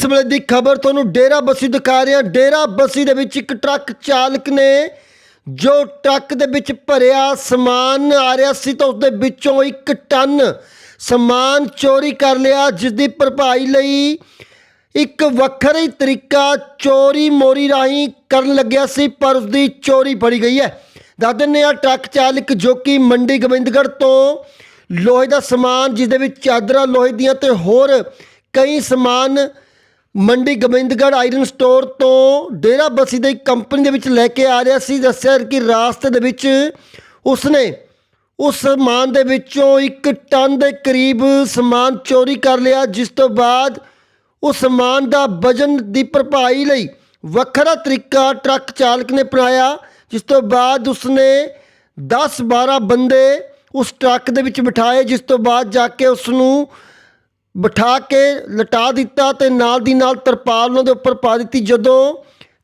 ਇਸ ਵੇਲੇ ਦੀ ਖਬਰ ਤੁਹਾਨੂੰ ਡੇਰਾ ਬੱਸੀ ਦਿਖਾ ਰਿਹਾ ਡੇਰਾ ਬੱਸੀ ਦੇ ਵਿੱਚ ਇੱਕ ਟਰੱਕ ਚਾਲਕ ਨੇ ਜੋ ਟਰੱਕ ਦੇ ਵਿੱਚ ਭਰਿਆ ਸਮਾਨ ਆ ਰਿਹਾ ਸੀ ਤਾਂ ਉਸ ਦੇ ਵਿੱਚੋਂ ਇੱਕ ਟਨ ਸਮਾਨ ਚੋਰੀ ਕਰ ਲਿਆ ਜਿਸ ਦੀ ਭਰਪਾਈ ਲਈ ਇੱਕ ਵੱਖਰਾ ਹੀ ਤਰੀਕਾ ਚੋਰੀ ਮੋਰੀ ਰਾਹੀਂ ਕਰਨ ਲੱਗਿਆ ਸੀ, ਪਰ ਉਸ ਦੀ ਚੋਰੀ ਫੜੀ ਗਈ ਹੈ। ਦੱਸ ਦਿੰਦੇ ਆ ਟਰੱਕ ਚਾਲਕ ਜੋ ਕਿ ਮੰਡੀ ਗੋਬਿੰਦਗੜ੍ਹ ਤੋਂ ਲੋਹੇ ਦਾ ਸਮਾਨ ਜਿਸ ਦੇ ਵਿੱਚ ਚਾਦਰਾਂ, ਲੋਹੇ ਦੀਆਂ ਤੇ ਹੋਰ ਕਈ ਸਮਾਨ ਮੰਡੀ ਗੋਬਿੰਦਗੜ੍ਹ ਆਇਰਨ ਸਟੋਰ ਤੋਂ ਡੇਰਾ ਬੱਸੀ ਦੀ ਕੰਪਨੀ ਦੇ ਵਿੱਚ ਲੈ ਕੇ ਆ ਰਿਹਾ ਸੀ, ਦੱਸਿਆ ਕਿ ਰਾਸਤੇ ਦੇ ਵਿੱਚ ਉਸਨੇ ਉਸ ਸਮਾਨ ਦੇ ਵਿੱਚੋਂ ਇੱਕ ਟਨ ਦੇ ਕਰੀਬ ਸਮਾਨ ਚੋਰੀ ਕਰ ਲਿਆ, ਜਿਸ ਤੋਂ ਬਾਅਦ ਉਸ ਸਮਾਨ ਦਾ ਵਜਨ ਦੀ ਭਰਪਾਈ ਲਈ ਵੱਖਰਾ ਤਰੀਕਾ ਟਰੱਕ ਚਾਲਕ ਨੇ ਅਪਣਾਇਆ, ਜਿਸ ਤੋਂ ਬਾਅਦ ਉਸਨੇ 10-12 ਬੰਦੇ ਉਸ ਟਰੱਕ ਦੇ ਵਿੱਚ ਬਿਠਾਏ, ਜਿਸ ਤੋਂ ਬਾਅਦ ਜਾ ਕੇ ਉਸ ਨੂੰ ਬਿਠਾ ਕੇ ਲਟਾ ਦਿੱਤਾ ਤੇ ਨਾਲ ਦੀ ਨਾਲ ਤਰਪਾਲ ਉਹਨਾਂ ਦੇ ਉੱਪਰ ਪਾ ਦਿੱਤੀ। ਜਦੋਂ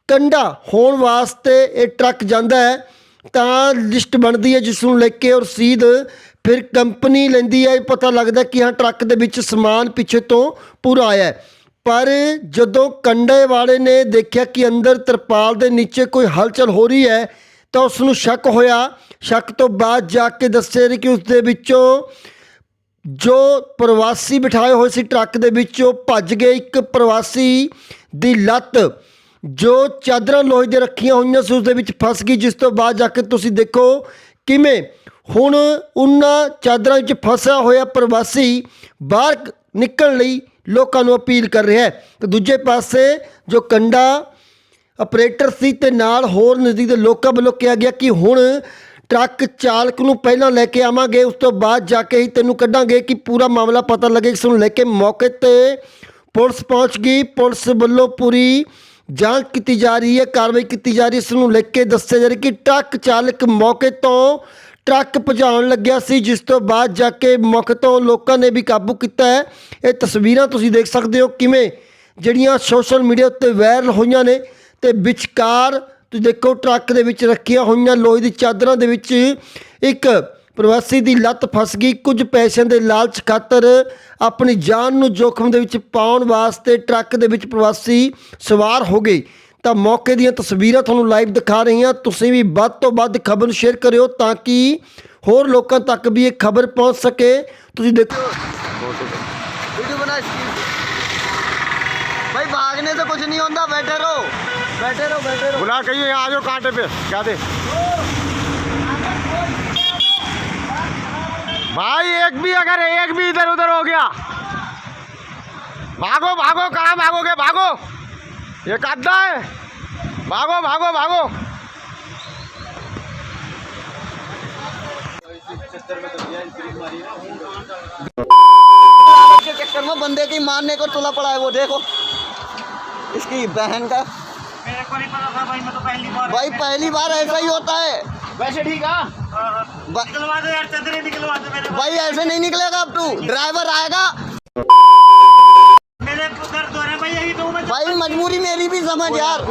ਕੰਡਾ ਹੋਣ ਵਾਸਤੇ ਇਹ ਟਰੱਕ ਜਾਂਦਾ ਹੈ, ਤਾਂ ਲਿਸਟ ਬਣਦੀ ਹੈ ਜਿਸ ਨੂੰ ਲੈ ਕੇ ਔਰ ਰਸੀਦ ਫਿਰ ਕੰਪਨੀ ਲੈਂਦੀ ਹੈ। ਇਹ ਪਤਾ ਲੱਗਦਾ ਕਿ ਹਾਂ, ਟਰੱਕ ਦੇ ਵਿੱਚ ਸਮਾਨ ਪਿੱਛੇ ਤੋਂ ਪੂਰਾ ਆਇਆ ਹੈ। ਪਰ ਜਦੋਂ ਕੰਡੇ ਵਾਲੇ ਨੇ ਦੇਖਿਆ ਕਿ ਅੰਦਰ ਤਰਪਾਲ ਦੇ ਨੀਚੇ ਕੋਈ ਹਲਚਲ ਹੋ ਰਹੀ ਹੈ, ਤਾਂ ਉਸ ਨੂੰ ਸ਼ੱਕ ਹੋਇਆ। ਸ਼ੱਕ ਤੋਂ ਬਾਅਦ ਜਾ ਕੇ ਦੱਸਿਆ ਕਿ ਉਸ ਦੇ ਵਿੱਚੋਂ ਜੋ ਪ੍ਰਵਾਸੀ ਬਿਠਾਏ ਹੋਏ ਸੀ ਟਰੱਕ ਦੇ ਵਿੱਚ, ਉਹ ਭੱਜ ਗਏ। ਇੱਕ ਪ੍ਰਵਾਸੀ ਦੀ ਲੱਤ ਜੋ ਚਾਦਰਾਂ ਲੋਹੇ ਦੇ ਰੱਖੀਆਂ ਹੋਈਆਂ ਸੀ, ਉਸ ਦੇ ਵਿੱਚ ਫਸ ਗਈ, ਜਿਸ ਤੋਂ ਬਾਅਦ ਜਾ ਕੇ ਤੁਸੀਂ ਦੇਖੋ ਕਿਵੇਂ ਹੁਣ ਉਹਨਾਂ ਚਾਦਰਾਂ ਵਿੱਚ ਫਸਿਆ ਹੋਇਆ ਪ੍ਰਵਾਸੀ ਬਾਹਰ ਨਿਕਲਣ ਲਈ ਲੋਕਾਂ ਨੂੰ ਅਪੀਲ ਕਰ ਰਿਹਾ ਹੈ। ਤੇ ਦੂਜੇ ਪਾਸੇ ਜੋ ਕੰਡਾ ਆਪਰੇਟਰ ਸੀ ਤੇ ਨਾਲ ਹੋਰ ਨਜ਼ਦੀਕ ਦੇ ਲੋਕਾਂ ਵੱਲੋਂ ਕਿਹਾ ਗਿਆ ਕਿ ਹੁਣ ਟਰੱਕ ਚਾਲਕ ਨੂੰ ਪਹਿਲਾਂ ਲੈ ਕੇ ਆਵਾਂਗੇ, ਉਸ ਤੋਂ ਬਾਅਦ ਜਾ ਕੇ ਹੀ ਤੈਨੂੰ ਕੱਢਾਂਗੇ ਕਿ ਪੂਰਾ ਮਾਮਲਾ ਪਤਾ ਲੱਗੇ ਇਸ ਨੂੰ ਲੈ ਕੇ ਮੌਕੇ ਤੇ ਪੁਲਿਸ ਪਹੁੰਚ ਗਈ। ਪੁਲਿਸ ਵੱਲੋਂ ਪੂਰੀ ਜਾਂਚ ਕੀਤੀ ਜਾ ਰਹੀ ਹੈ, ਕਾਰਵਾਈ ਕੀਤੀ ਜਾ ਰਹੀ ਇਸ ਨੂੰ ਲੈ ਕੇ ਦੱਸਿਆ ਜਾ ਰਿਹਾ ਕਿ ਟਰੱਕ ਚਾਲਕ ਮੌਕੇ ਤੋਂ ਟਰੱਕ ਭਜਾਉਣ ਲੱਗਿਆ ਸੀ, ਜਿਸ ਤੋਂ ਬਾਅਦ ਜਾ ਕੇ ਮੌਕੇ ਤੋਂ ਲੋਕਾਂ ਨੇ ਵੀ ਕਾਬੂ ਕੀਤਾ ਹੈ। ਇਹ ਤਸਵੀਰਾਂ ਤੁਸੀਂ ਦੇਖ ਸਕਦੇ ਹੋ ਕਿਵੇਂ ਜਿਹੜੀਆਂ ਸੋਸ਼ਲ ਮੀਡੀਆ ਉੱਤੇ ਵਾਇਰਲ ਹੋਈਆਂ ਨੇ ਤੇ ਵਿਚਕਾਰ ਤੁਸੀਂ ਦੇਖੋ, ਟਰੱਕ ਦੇ ਵਿੱਚ ਰੱਖੀਆਂ ਹੋਈਆਂ ਲੋਹੇ ਦੀ ਚਾਦਰਾਂ ਦੇ ਵਿੱਚ ਇੱਕ ਪ੍ਰਵਾਸੀ ਦੀ ਲੱਤ ਫਸ ਗਈ। ਕੁਝ ਪੈਸਿਆਂ ਦੇ ਲਾਲਚ ਖਾਤਰ ਆਪਣੀ ਜਾਨ ਨੂੰ ਜੋਖਮ ਦੇ ਵਿੱਚ ਪਾਉਣ ਵਾਸਤੇ ਟਰੱਕ ਦੇ ਵਿੱਚ ਪ੍ਰਵਾਸੀ ਸਵਾਰ ਹੋ ਗਏ। ਤਾਂ ਮੌਕੇ ਦੀਆਂ ਤਸਵੀਰਾਂ ਤੁਹਾਨੂੰ ਲਾਈਵ ਦਿਖਾ ਰਹੀ ਹਾਂ। ਤੁਸੀਂ ਵੀ ਵੱਧ ਤੋਂ ਵੱਧ ਖਬਰ ਨੂੰ ਸ਼ੇਅਰ ਕਰਿਓ ਤਾਂ ਕਿ ਹੋਰ ਲੋਕਾਂ ਤੱਕ ਵੀ ਇਹ ਖਬਰ ਪਹੁੰਚ ਸਕੇ। ਤੁਸੀਂ ਦੇਖੋ ਵੀਡੀਓ ਬਣਾ ਭਾਈ ਭਾਗਨੇ ਤੋਂ ਕੁਝ ਨਹੀਂ ਹੁੰਦਾ, ਬੈਠੇ ਰਹੋ। बैठे रहो बैठे रहो। बुला कहिए यहाँ आ जाओ कांटे पे। क्या दे? भाई एक भी अगर एक भी इधर उधर हो गया। भागो भागो कहाँ भागोगे? भागो। ये कद्दा है। भागो भागो भागो। के चक्कर में बंदे की मारने को तुला पड़ा है वो देखो। इसकी बहन का मेरे को नहीं पता था भाई मैं तो पहली बार भाई पहली बार ऐसा ही होता है। वैसे ठीक है। निकलवा दो यार चंद्रे निकलवा दो मेरे भाई ऐसे नहीं निकलेगा अब तू। ड्राइवर आएगा। मेरे को दर्द हो रहा है भाई यही तो मैं भाई मजबूरी मेरी भी समझ यार